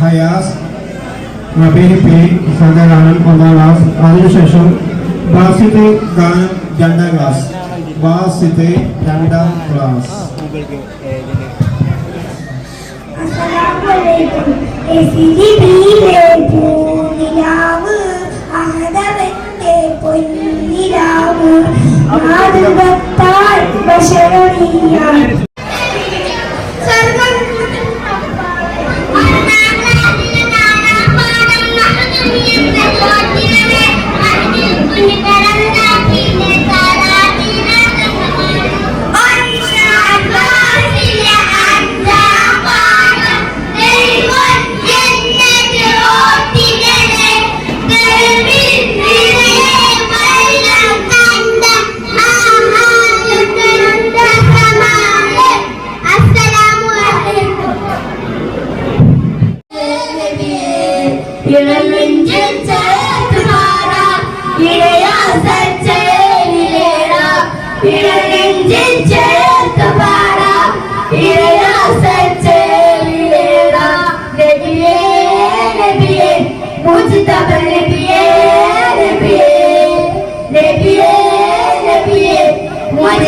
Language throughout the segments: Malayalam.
ഹയാസ് നബീൻ പി സദരാണൻ ഒന്നാം ക്ലാസ് അതിനുശേഷം Basite Ganem Gender Glass. Basite Gender Glass. Assalamualaikum. Esili bile പൂനിലാവ് ആദവന്റെ പൊന്നിലാവ് ആദവത്താൽ ബഷറിയ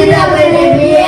vida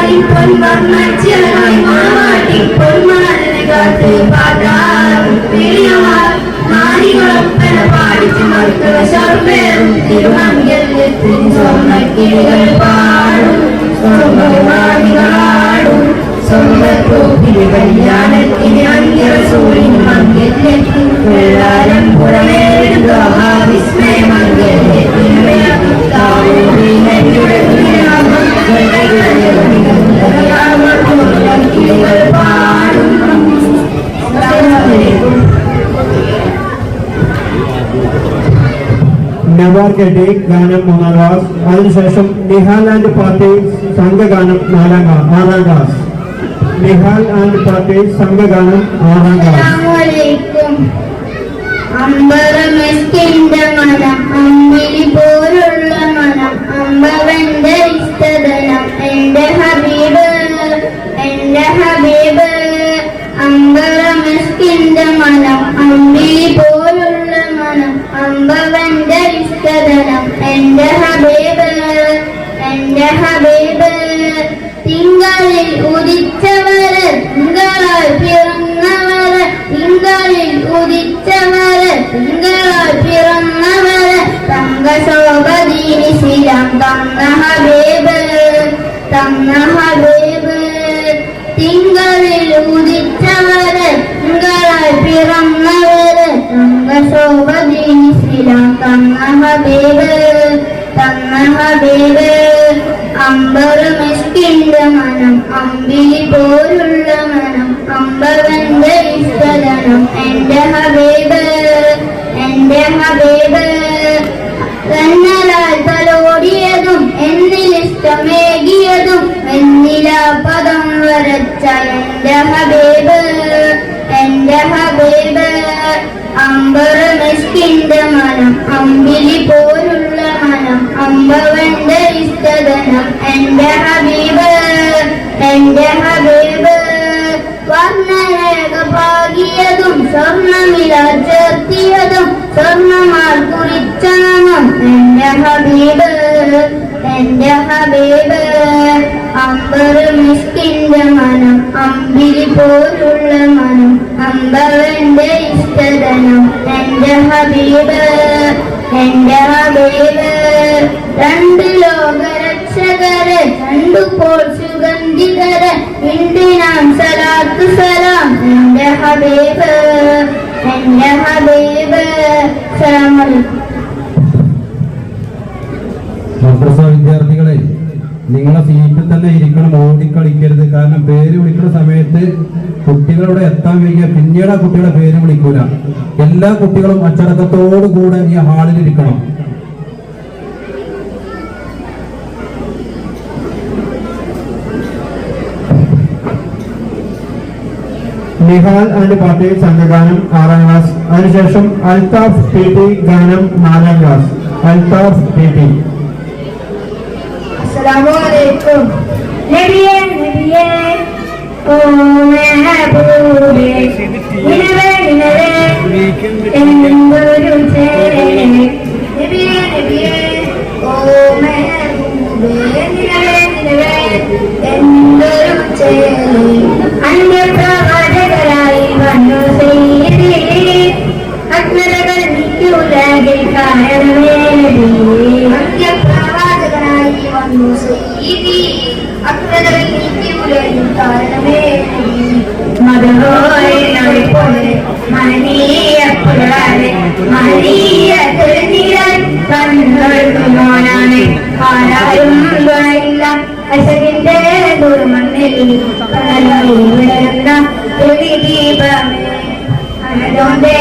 பொன்மலையும் பொன்மர்மன் சிலகாய் மாமாட்டி பொன்மலனை காத்து பார்த்தார் பெரியவார் மாறிகளும் பெற பாடிச்சு மறுக்கிற சர்வேரும் திருமங்கள் சொன்ன கீழ்கள் பாடும் சொன்ன மாறிகளாடும் சொந்த கோப்பில் கல்யாணத்தின் அங்கிற சூரியன் மங்கள் எல்லாரும் புறமேடும் விஸ்மய மங்கள் தாவே ടി ഗാനം മൂന്നാം ക്ലാസ്. അതിനുശേഷം ആൻഡ് പാർട്ടി സംഘഗാനം നാലാം ക്ലാസ് ആറാം ക്ലാസ്. നിഹാൽ ആൻഡ് പാർട്ടി സംഘഗാനം ആറാം ക്ലാസ്. അസ്സലാമലൈക്കും അമ്പരമെസ്കിന്റെ ഹബീബ് എന്റെ ഹബീബ് അമ്പറ മെസ്കിന്റെ മനം അമ്പിലി പോലുള്ള മനം അമ്പവന്റെ ഇഷ്ടധനം എന്റെ ഹബീബ് എന്റെ ഹബീബ്. വർണരേഖ പാകിയതും സ്വർണമില ചേർത്തിയതും സ്വർണമാർ കുറിച്ച നാമം എന്റെ ഹബീബ് എന്റെ ഹബീബ്. അമ്പറ് മിസ്കിന്റെ മനം അമ്പിരി പോലുള്ള മനം അമ്പവന്റെ ഇഷ്ടധനം എന്റെ ഹബീബ് എന്റെ ഹബീബ്. രണ്ട് ലോകരക്ഷകര് രണ്ടു പോൾ സുഗന്ധികര് ഇന്ദിനാം സലാത്തു സലാം എന്റെ ഹബീബ് എന്റെ ഹബീബ്. സലാമലൈക്കും മദ്രസ വിദ്യാർത്ഥികളെ നിങ്ങളെ സീറ്റിൽ തന്നെ ഇരിക്കണം ഓടിക്കളിക്കരുത് കാരണം പേര് വിളിക്കുന്ന സമയത്ത് കുട്ടികളോട് എത്താൻ വൈകിയ പിന്നീട് ആ കുട്ടികളെ പേര് വിളിക്കൂല. എല്ലാ കുട്ടികളും അച്ചടക്കത്തോടു കൂടെ ഈ ഹാളിൽ ഇരിക്കണം. നിഹാൽ ആൻഡ് പാട്ടേ സംഘഗാനം ആറാം ക്ലാസ്. അതിനുശേഷം അൽതാഫ് പി ടി ഗാനം നാലാം ക്ലാസ്. Althaf P T. അസ്സലാമലൈക്കും നബിയേ നബിയേ ഓ മെഹബൂബേ നിനവേ നിനവേ എന്തൊരു മോനാണ് ആരാരും തുണയില്ല അശകിന്റെ ദുർമണ്ണിൽ വിളരുന്ന ഒരു ദീപമേ അനലോന്റെ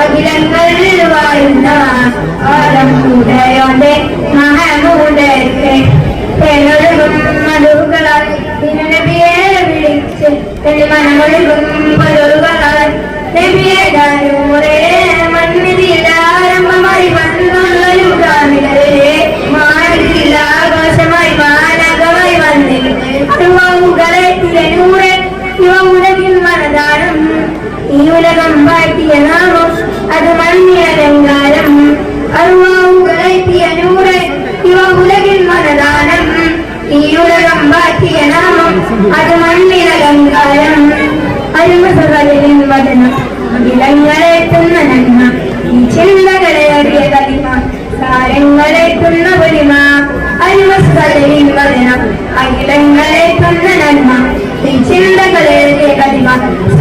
അഖിലങ്ങൾ വാഴുന്ന ആലം ഉദയോന്റെ മഹമൂടത്തെ പേരൊഴുകും മധുകളാൽ നബിയെ വിളിച്ച് തെളിമണമൊഴുകും നബിയെ ദാരൂറേ അലങ്കാരം അരുമസകളിൽ വചനം ഇലങ്ങളെത്തുന്ന നന്മ ഈ ചിന്തകളെ അറിയ കളിമ സാരങ്ങളെത്തുന്ന പൊലിമ അരുമസകളിൽ വചനം അഖിലങ്ങളെത്തുന്ന നന്മ ഈ ചിന്തകളെ അറിയ കളിമ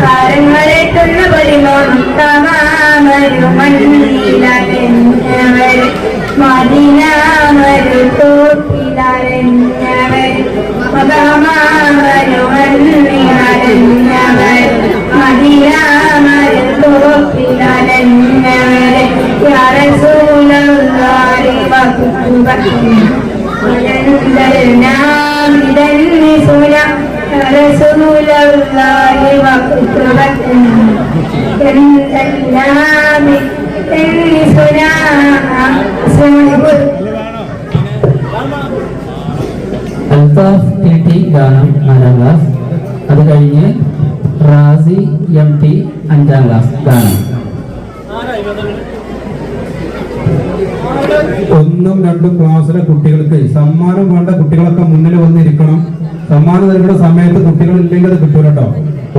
സാരങ്ങളെത്തുന്ന പൊലിമ തമാമരു മണ്ണിലകഞ്ഞവർ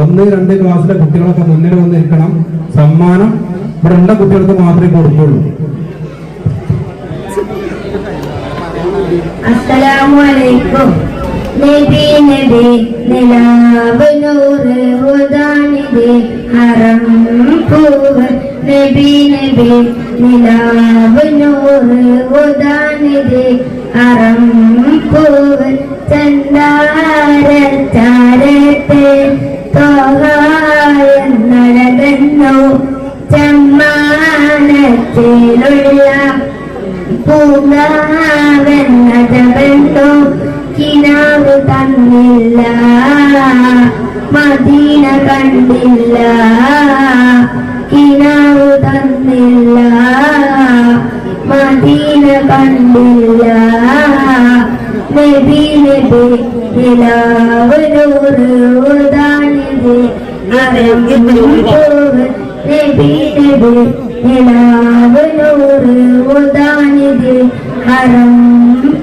ഒന്ന് രണ്ട് ക്ലാസ്സിലെ കുട്ടികളൊക്കെ മുന്നിൽ വന്നിരിക്കണം. സമ്മാനം ഇവിടെ ഉള്ള കുട്ടികൾക്ക് മാത്രമേ കൊടുക്കുള്ളൂ അസ്സലാമലൈക്കും നബി നബി നിലാവ് നൂറ് ഹുദാനിധി ഹറം നബി നബി നിലാവ് നൂറ് ഹുദാനിധി ഹറം പൂവ്. ചന്ദാരച്ചാരത്തെ തോഹായെന്നഴകന്നു ചമ്മാനത്തിലുള്ള പൂങ്കാവെന്നതവെന്തോ കിനാവ് തന്നില്ല മദീന കണ്ടില്ല കിനാവ് തന്നില്ല മദീന കണ്ടില്ല. നബി നബി നിലാവ് നൂറ് ഉദാനിധി അറിയുമ്പോൾ നബി നബി നിലാവ് നൂറ് ഉദാനിധി ഹരം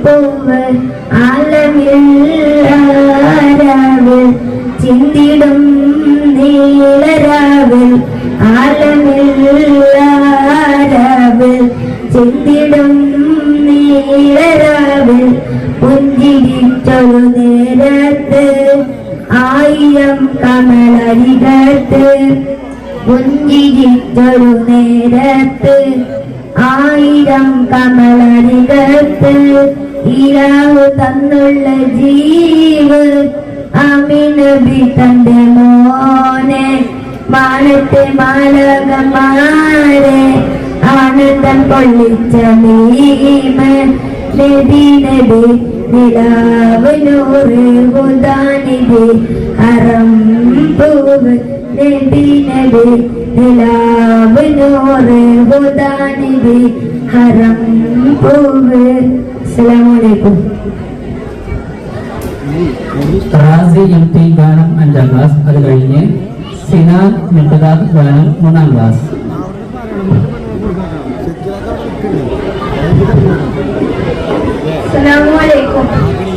പൂവ് ആലമില്ലാരാവിൽ ചിന്തിടും നീലരാവിൽ ആലമില്ലാരാവിൽ ചിന്തിടും നീലരാവിൽ പുഞ്ചിരിച്ചൊരു നേരത്ത് ആയിരം കമലരികത്ത് പുഞ്ചിരിച്ചൊരു നേരത്ത് ആയിരം കമലരികത്ത് ഇരാവ് തന്നുള്ള ജീവ്. അമിനബി തന്റെ മോനെ മാനത്തെ മാലകമാരെ ആനന്ദം കൊള്ളിച്ച നീമ നബി നബി നിലാവ് നൂറ് ഹുദാനിധി അറം പൂവ് നബി നബി നിലാവ് നൂറ് ഹുദാനിധി ഹറം പൂവ്. അസ്സലാമലൈക്കും റാസി എം ടി ഗാനം അഞ്ചാം ക്ലാസ്. അത് കഴിഞ്ഞ് സിനാൻ മിട്ടദാദ് ഗാനം മൂന്നാം ക്ലാസ് അസ്സലാമലൈക്കും ചുമ്മാതിവനും കാത്തിരിപ്പൂ റസൂലേ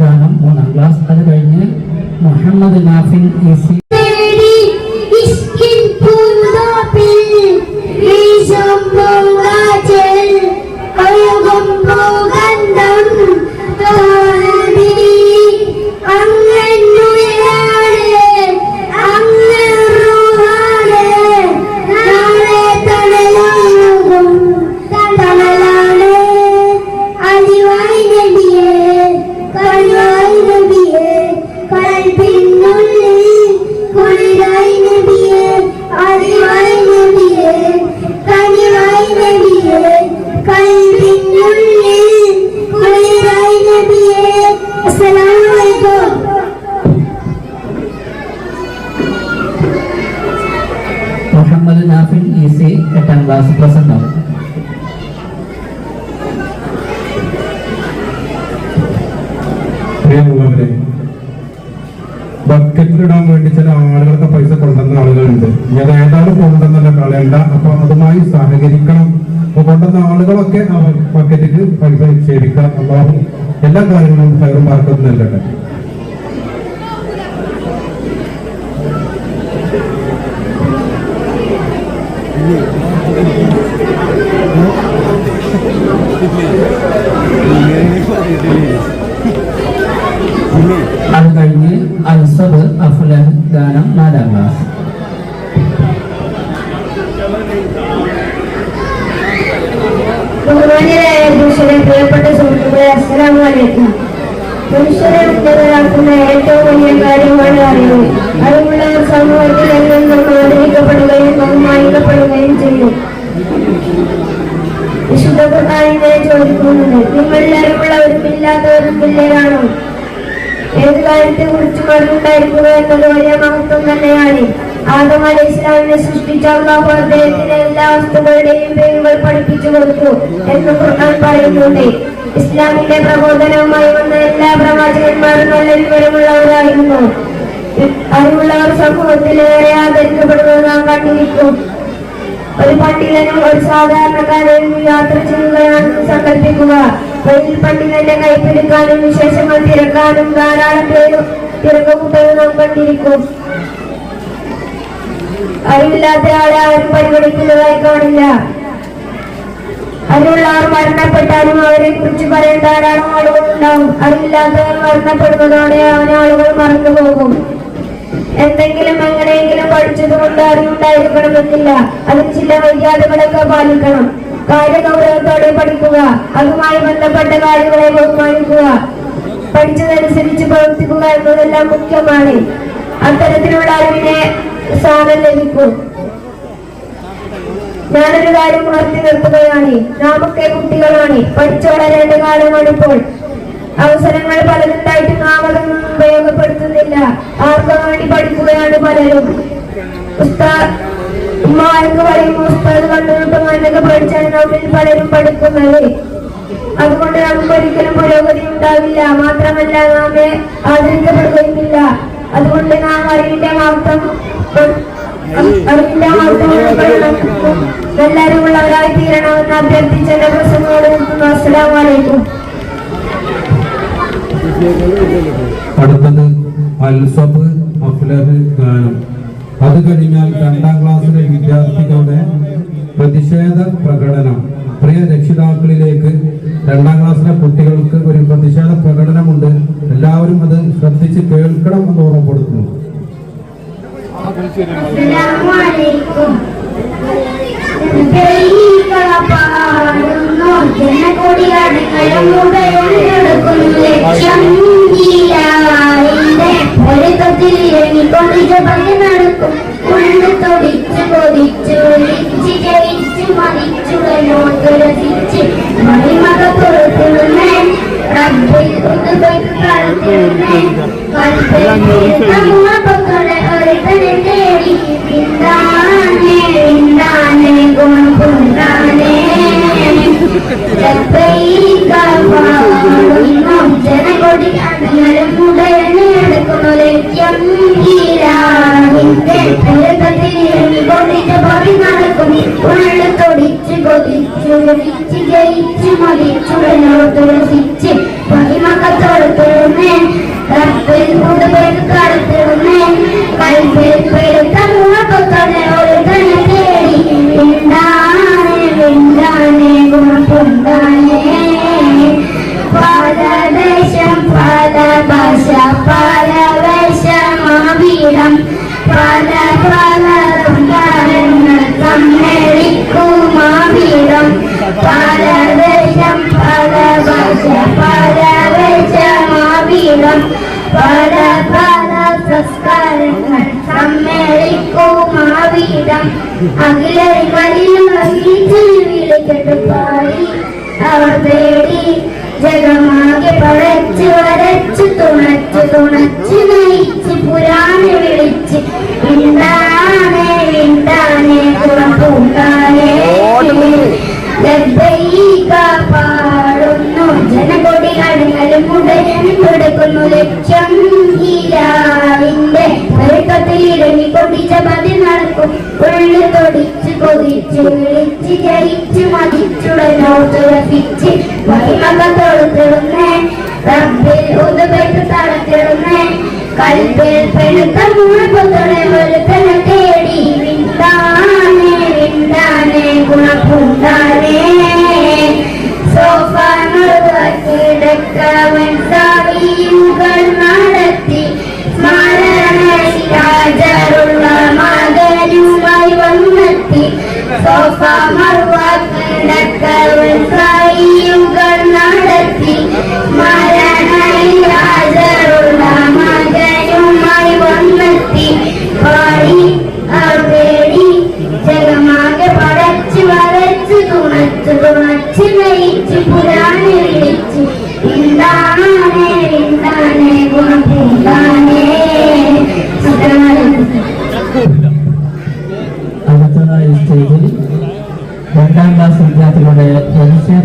ഗാനം മൂന്നാം ക്ലാസ്. അത് കഴിഞ്ഞ് മുഹമ്മദ് നാഫിൻ ഇസി തേടി ക്ലാസ് പ്രസന്റ് ആണ് ബക്കറ്റിലിടാൻ വേണ്ടി ചില ആളുകളൊക്കെ പൈസ കൊണ്ടുവന്ന ആളുകളുണ്ട്. ഞാൻ ഏതായാലും കൊണ്ടുവന്നല്ല കളയണ്ട അപ്പൊ അതുമായി സഹകരിക്കണം. അപ്പൊ കൊണ്ടുവന്ന ആളുകളൊക്കെ ആ ബക്കറ്റിൽ പൈസ നിക്ഷേപിക്കാം അള്ളാഹു എല്ലാ കാര്യങ്ങളും ഫയർ മാർക്കത്ത് നൽകട്ടെ. കഴിഞ്ഞ് അൽസബ് അഫ്ലഹ് ഗാനം നാലാം ക്ലാസ് ബഹുമാന്യരായ പുരുഷരെ പ്രിയപ്പെട്ട സുഹൃത്തുക്കളെ അസ്സലാമു അലൈക്കും പുരുഷരെ ഉന്നതരാക്കുന്ന ഏറ്റവും എന്നത് വലിയ മഹത്വം തന്നെയാണ്. ആദം അലൈഹി ഇസ്ലാമിനെ സൃഷ്ടിച്ച അള്ളാഹു അദ്ദേഹത്തിന് എല്ലാ വസ്തുക്കളുടെയും പേരുകൾ പഠിപ്പിച്ചു കൊടുത്തു എന്ന് ഖുർആൻ പറയുന്നുണ്ട്. ഇസ്ലാമിന്റെ പ്രബോധനവുമായി വന്ന എല്ലാ പ്രവാചകന്മാരും നല്ല വിവരമുള്ളവരായിരുന്നു. അറിവുള്ളവർ സമൂഹത്തിൽ ഏറെ ആദരിക്കപ്പെടുന്നത് നാം കണ്ടിരിക്കും. ഒരു പണ്ഡിതനും ഒരു സാധാരണക്കാരനും യാത്ര ചെയ്യുകയാണെന്ന് സങ്കല്പിക്കുക. വഴിയിൽ പണ്ഡിതന്റെ കൈപ്പിടിക്കാനും വിശേഷങ്ങൾ തിരക്കാനും ധാരാളം പേര് തിരക്കുകൂട്ടലും നാം കണ്ടിരിക്കും അറിവില്ലാത്ത ആളെ ആരും പരിഗണിക്കുന്നതായി കാണില്ല. അറിവുള്ളവർ മരണപ്പെട്ടാലും അവരെ കുറിച്ച് പറയാൻ ധാരാളം ആളുകൾ ഉണ്ടാവും അറിവില്ലാത്തവർ മരണപ്പെടുന്നതോടെ അവനെ ആളുകൾ മറന്നു പോകും. എന്തെങ്കിലും എങ്ങനെയെങ്കിലും പഠിച്ചത് കൊണ്ട് അറിവുണ്ടായിരിക്കണമെന്നില്ല. അതിന് ചില മര്യാദകളൊക്കെ പാലിക്കണം. കാര്യഗൗരവത്തോടെ പഠിക്കുക. അതുമായി ബന്ധപ്പെട്ട കാര്യങ്ങളെ ബഹുമാനിക്കുക. പഠിച്ചതനുസരിച്ച് പ്രവർത്തിക്കുക എന്നതെല്ലാം മുഖ്യമാണ്. അത്തരത്തിലുള്ള അറിവിനെ സ്ഥാനം ലഭിക്കും. ഞാനൊരു കാര്യം ഉണർത്തി നിർത്തുകയാണ്. നാമൊക്കെ കുട്ടികളാണ്. പഠിച്ചു വളരേണ്ട കാലമാണിപ്പോൾ അവസരങ്ങൾ പലതുണ്ടായിട്ട് നാം ഉപയോഗപ്പെടുത്തുന്നില്ല. ആർക്കു വേണ്ടി പഠിക്കുകയാണ് പലരും. ഉസ്താദ് പറയും ഉസ്താദ് കണ്ടുകൊണ്ട് എന്നൊക്കെ പഠിച്ചാണ് നമ്മിൽ പലരും പഠിക്കുന്നത്. അതുകൊണ്ട് നമുക്ക് ഒരിക്കലും പുരോഗതി ഉണ്ടാവില്ല. മാത്രമല്ല നാം ആദരിക്കപ്പെടുകയുമില്ല. അതുകൊണ്ട് നാം അറിവിന്റെ മഹത്വം അറിവിന്റെ മഹത്വം എല്ലാവരും ഉള്ളവരായി തീരണമെന്ന് അഭ്യർത്ഥിച്ച പ്രശ്നങ്ങളോട് നിൽക്കുന്നു അലൈക്കും. അടുത്തത് അൽസബ് ഗാനം. അത് കഴിഞ്ഞാൽ രണ്ടാം ക്ലാസ്സിലെ വിദ്യാർത്ഥികളുടെ പ്രതിഷേധ പ്രകടനം. പ്രിയ രക്ഷിതാക്കളിലേക്ക് രണ്ടാം ക്ലാസ്സിലെ കുട്ടികൾക്ക് ഒരു പ്രതിഷേധ പ്രകടനമുണ്ട്. എല്ലാവരും അത് ശ്രദ്ധിച്ച് കേൾക്കണം എന്ന് ഓർമ്മപ്പെടുത്തുന്നു. അസ്സലാമലൈക്കും പാടുന്നു ലക്ഷം ഈരായിന്റെ ഒരുക്കത്തിൽ ഇറങ്ങിക്കൊണ്ടിച്ച് പണി നടക്കും. ഉള്ളു തൊടിച്ചു കൊതിച്ചു ഒലിച്ച് ജയിച്ചു മതിച്ചു രസിച്ച് മണിമക തുറത്തുള്ളേ റബ്ബിൽ ഉതുബൈക്ക് കളത്തിരുന്നേ തേടി ജഗമാകെ പടച്ച് വരച്ച് തുണച്ച് തുണച്ച് നയിച്ച് പുരാണെ വിളിച്ച് വിണ്ടാനേ വിണ്ടാനേ ലബ്ബൈക പാടുന്നു ജനകൊടി അടങ്ങലും ഉട കൂടെ തുടക്കുന്നു ലക്ഷ്യം ഹീരാവിന്റെ കരുക്കത്തിൽ ഇറങ്ങി കൊണ്ടിച്ച പതി നടക്കും ഉള്ളു തൊടിച്ച് കൊതിച്ച് വിളിച്ച് ജയിച്ച് മതിച്ചുടനോട്ടുറപ്പിച്ച് മഹിമകത്തോടുത്തിടുന്നേ. റബ്ബിൽ ഉദപ്പെട്ട് തളത്തിടുന്നേ കൽപ്പിൽ പെടുത്ത മുഴുവത്തോടെ വെളുത്തനെ Because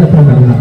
പ്രകടനം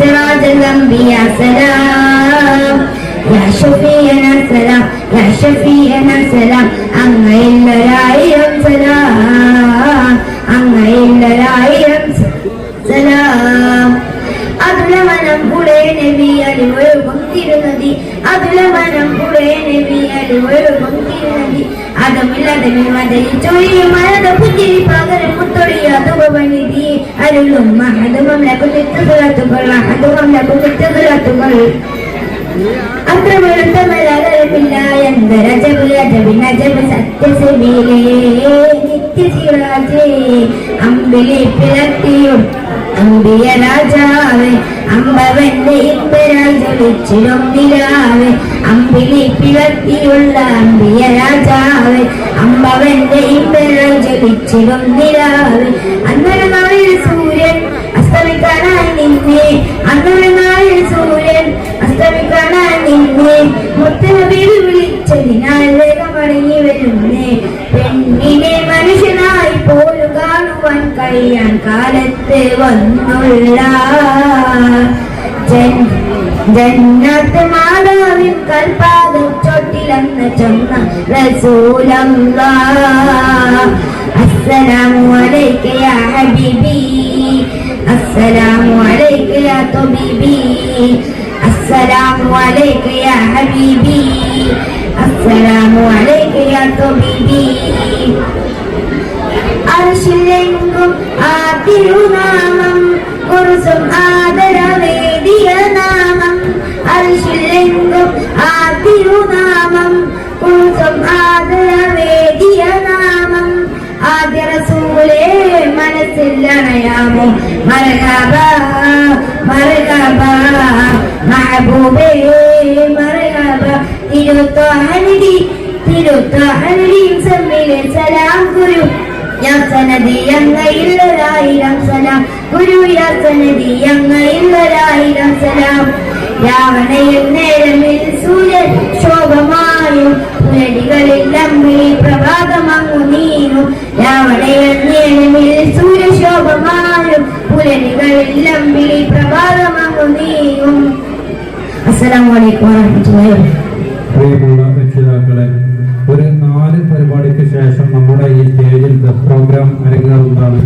സിറാജൽ അംബിയ സലാം യാ ഷഫീഅനാ സലാം യാ ഷഫീഅനാ സലാം അങ്ങയില്ലൊരായിരം സലാം അങ്ങയില്ലൊരായിരം സലാം അതുലമനം പുളേ നബി അലിവൊഴുകും തിരുനദി അതുലമനം പുളേ നബി അലിവൊഴുകും തിരുനദി. അതമില്ലതമിൽ മതയിൽ ചൊരിയും മരത പുഞ്ചിരി പകരം മുത്തൊടിയ അതുപണിതി അരുളും മഹതുമം ലകുലിത്തുകൾ മഹതുമം ലകുലിത്തുകൾ അത്ര വെളുത്ത എന്ത് എന്തര ജബ് അജബ് നജബ് സത്യസബീലേ നിത്യശിവരാജേ അമ്പിളി പിളർത്തിയും അമ്പിയ രാജാവേ അമ്പവന്റെ ഇമ്പരായി ജലിച്ചിടും നിലാവേ. അമ്പിളി പിളർത്തിയുള്ള അമ്പിയ രാജാവേ അമ്പവന്റെ ഇമ്പരായി ജലിച്ചിടും നിലാവേ. അന്നൊരു നാളിൽ സൂര്യൻ അസ്തമിക്കാനായി നിന്നെ അന്നൊരു നാളിൽ സൂര്യൻ അസ്തമിക്കാനായി നിന്നെ. മുത്തനബിയിൽ വിളിച്ചതിനാൽ കാലത്ത് വന്നുള്ള. ജന്നത്ത് മാതാവിൻ കൽപാദം ചൊട്ടിലെന്ന ചൊന്ന റസൂലല്ലാ. അസ്സലാമു അലൈക യാ ഹബീബി. അസ്സലാമു അലൈക യാ തബീബി. അസ്സലാമു അലൈക യാ ഹബീബി. അസ്സലാമു അലൈക യാ തബീബി. അർശിലെങ്കും ആ തിരുനാമം കുറുസും ആദരവേദിയ നാമം. അർശിലെങ്കും ആ തിരുനാമം കുറുസും ആദരവേദിയ നാമം. ആദ്യ റസൂലേ മനസ്സിൽ അണയാമോ? മരഹബ മരഹബ മഹബൂബേ മരഹബ തിരുത്തോഹനടി തിരുത്തോഹനടിയും സമ്മിലെ സലാം ഗുരു യാ സനദി സലാം. ഗുരു യാ സനദി അങ്ങയില്ലൊരായിരം സലാം. രാവണയിൽ നേരമിൽ സൂര്യൻ ശോഭമായും പുലടികളിൽ അമ്മിളി പ്രഭാതമങ്ങു നീങ്ങും. രാവണയിൽ നേരമിൽ സൂര്യശോഭമായും പുലടികളിൽ അമ്മിളി പ്രഭാതമങ്ങു നീങ്ങും. അസ്സലാമു അലൈക്കും വറഹ്മത്തുള്ളാഹി വബറകാതുഹു പ്രിയമുള്ള രക്ഷിതാക്കളെ ഒരു നാല് പരിപാടിക്ക് ശേഷം നമ്മുടെ ഈ സ്റ്റേജിൽ പ്രോഗ്രാം അരങ്ങേറുന്നതാണ്.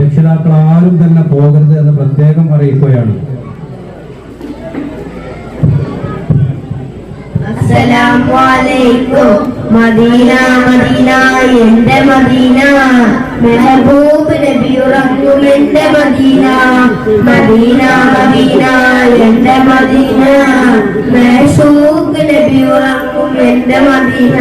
രക്ഷിതാക്കൾ ആരും തന്നെ പോകരുത് എന്ന് പ്രത്യേകം അറിയിക്കുകയാണ്. അസ്സലാമു അലൈക്കും. മദീന മദീന എന്റെ മദീന. മെഹബൂബ് നബി ഉറങ്ങും എന്റെ മദീന. മദീന മദീന എന്റെ മദീന. മേഷൂബ് നബി ഉറങ്ങും എന്റെ മദീന.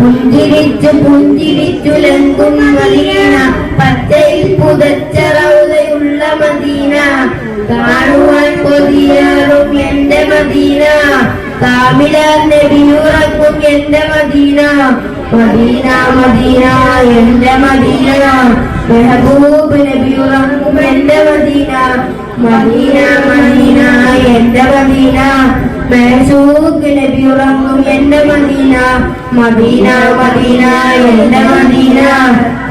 പുഞ്ചിരിച്ചു പുഞ്ചിരിച്ചുലങ്കും മദീന. പച്ചയിൽ പുതച്ചറവുകയുള്ള മദീന. കാണുവാൻ കൊതിയാറും എന്റെ മദീന. കാമില നബിയുറങ്ങും എന്റെ മദീന. മദീന മദീന എന്റെ മദീന. മെഹബൂബ് നബിയുറക്കും എന്റെ മദീന. മദീന മദീന എന്റെ മദീന. മെഹസൂഖ് നബിയുറക്കും എന്റെ മദീന. മദീന മദീന എന്റെ മദീന.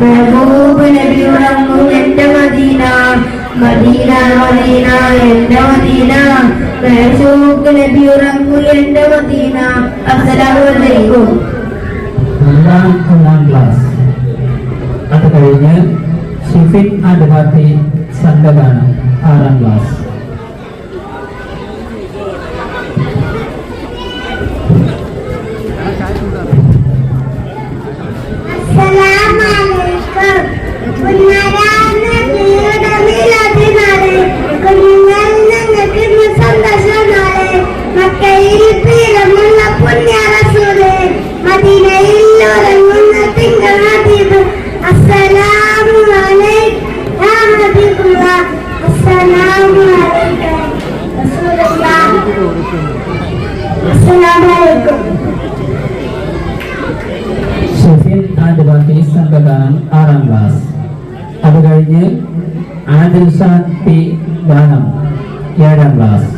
മെഹബൂബ് നബിയുറക്കും എന്റെ മദീന. Medina Medina. എന്റെ മദീന മേസൂക്ക് ഉറങ്ങു എന്റെ മദീന. അസ്സലാമു അലൈക്കും എല്ലാം ഒന്നാം ക്ലാസ്. അത് കഴിഞ്ഞ് ഷിഫിൻ ആൻഡ് പാർട്ടി ആറാം ക്ലാസ്. മക്കയിൽ പീഠമുള്ള പുണ്യറസൂൽ മദീനയിൽ ഉറങ്ങുന്ന തിങ്കൾ ഹബീബ് അസ്സലാമു അലൈക്കും യാ ഹബീബുള്ള അസ്സലാമു അലൈക്കും റസൂലുള്ളാഹ് അസ്സലാമു അലൈക്കും ഷിഫിൻ ആൻഡ് പാർട്ടി സംഘഗാനം ആറാം ക്ലാസ് അത് കഴിഞ്ഞ് ആദിൽ ഷാൻ പി ഗാനം ഏഴാം ക്ലാസ്